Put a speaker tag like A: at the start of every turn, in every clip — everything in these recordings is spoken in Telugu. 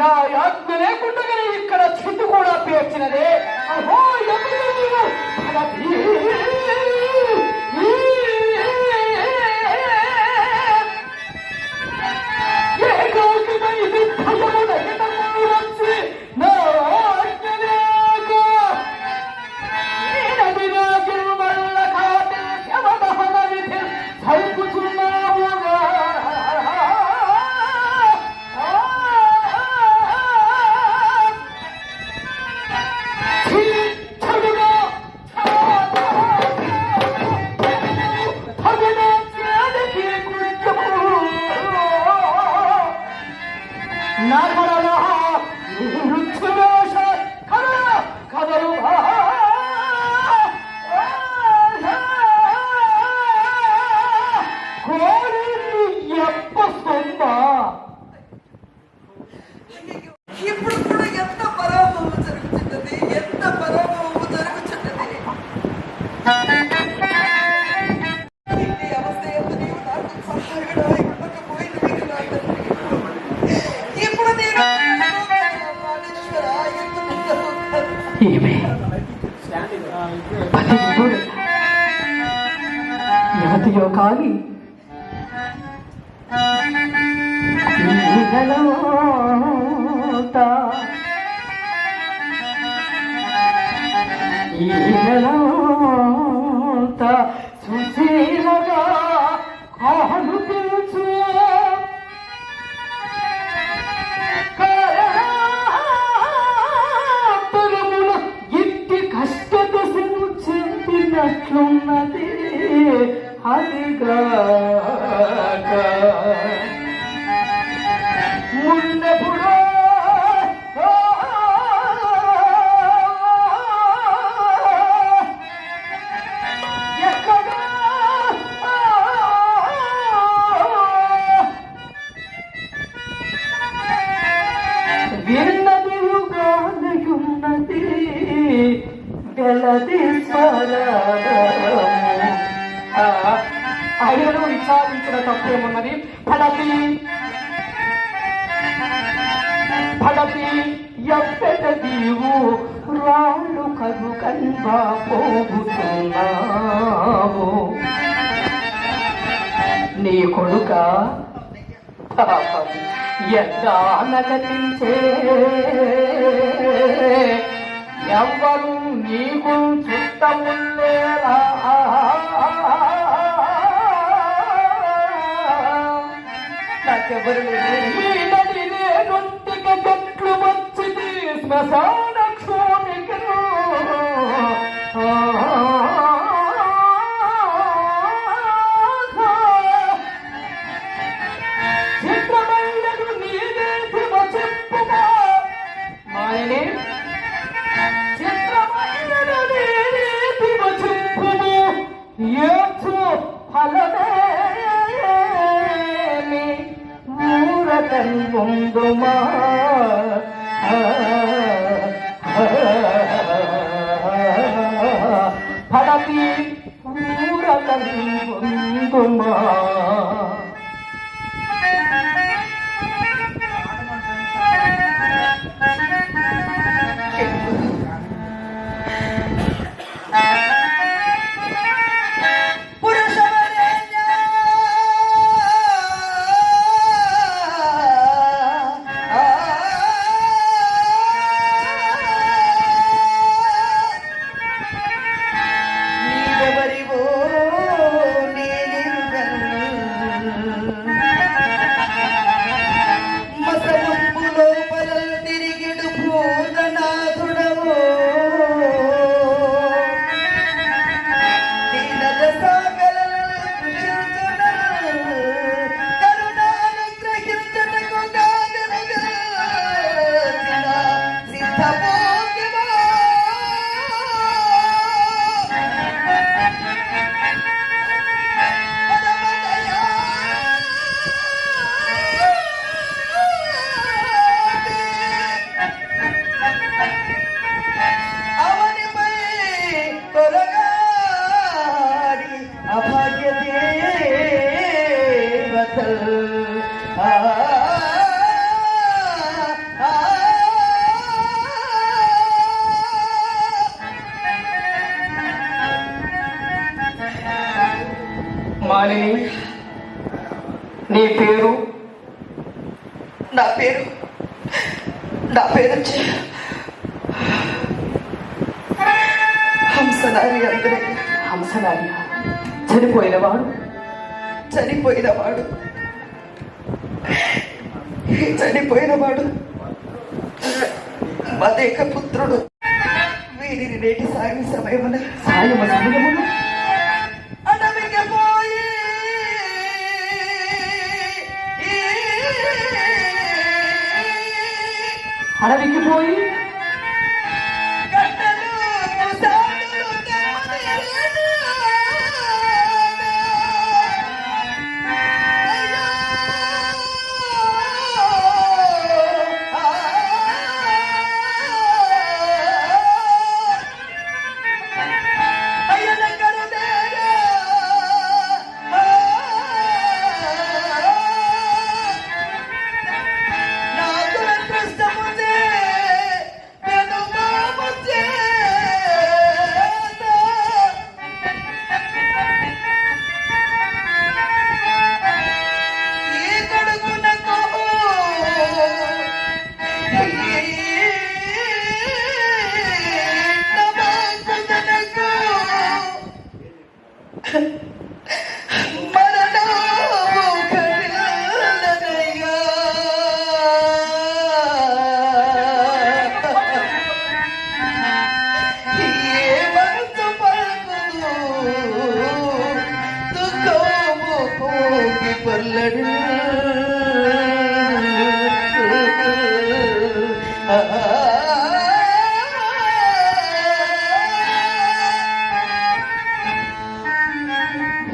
A: నా
B: ఆత్మ లేకుండా ఇక్కడ చిట్టు కూడా పేర్చినదే. అహో ఎవరు not నెలంత ఈ నెలంత సుశీలగా కాను తెలుసు. ఇట్టి చెందినట్లున్నది అదిగా విన్నదియుగానయున్నది వెలది స్వరము ఆ, విచారించిన తప్పేమున్నది ఫలతి ఫలతి ఎప్పట దీవు రాళ్ళు కరు కన్వా పోగుతున్నావు నీ కొడుక? పాపం. ఎంత ఎవ్వరు నీకు చుట్టముల్లేరా నాకెవరు లేరు. నేనొంటిక వచ్చింది శ్మశాన
A: फाकी
B: మాలిని నీ పేరు?
A: నా పేరు. నా పేరు హంసనారి అందరూ
B: హంసనారి చనిపోయినవాడు
A: చనిపోయినవాడు చనిపోయిన వాడు మదేక పుత్రుడు వీరిని నేటి సాగి సమయమున
B: సాయమ సమయమున
A: అడవికి పోయి.
B: అడవికి పోయి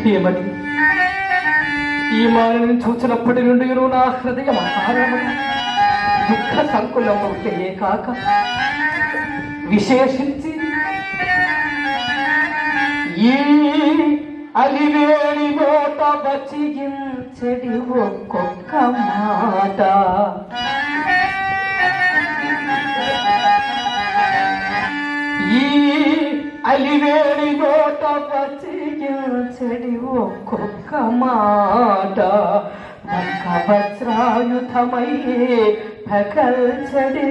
B: ఏమని ఈ మాలని చూసినప్పటి నుండి నా హృదయం ఆహారమైన దుఃఖ సంకులమవుతాయే కాక విశేషించి ఈ అలివేణి నోట బచిగించడి ఒక్కొక్క మాట. ఈ అలివేణి నోట బచిగించడి ఒక్కొక్క మాట. ఒక్క వజ్రాయుధమై పకల్చడి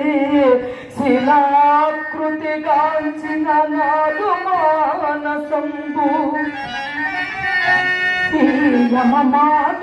B: శిలాకృతి కాంచిన నాడు మానసంభూ ఈ యమ మాట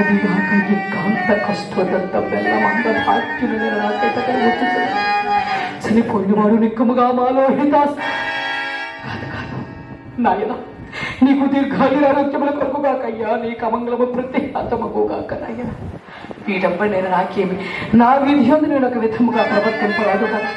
B: అదిగాక ఏకాంత కష్టదంత బెల్లమంత భాగ్యులు నేను నాకైతే వచ్చుతుంది చనిపోయిన వాడు నిక్కముగా మాలో హితాస్. కాదు కాదు. నాయన నీకు దీర్ఘాయుర ఆరోగ్యముల కొరకు కాకయ్యా నీ కమంగళము ప్రత్యేకమకు కాక నాయన. ఈ డబ్బు నేను నాకేమి నా విధి నేను ఒక విధముగా ప్రవర్తింపరాదు కదా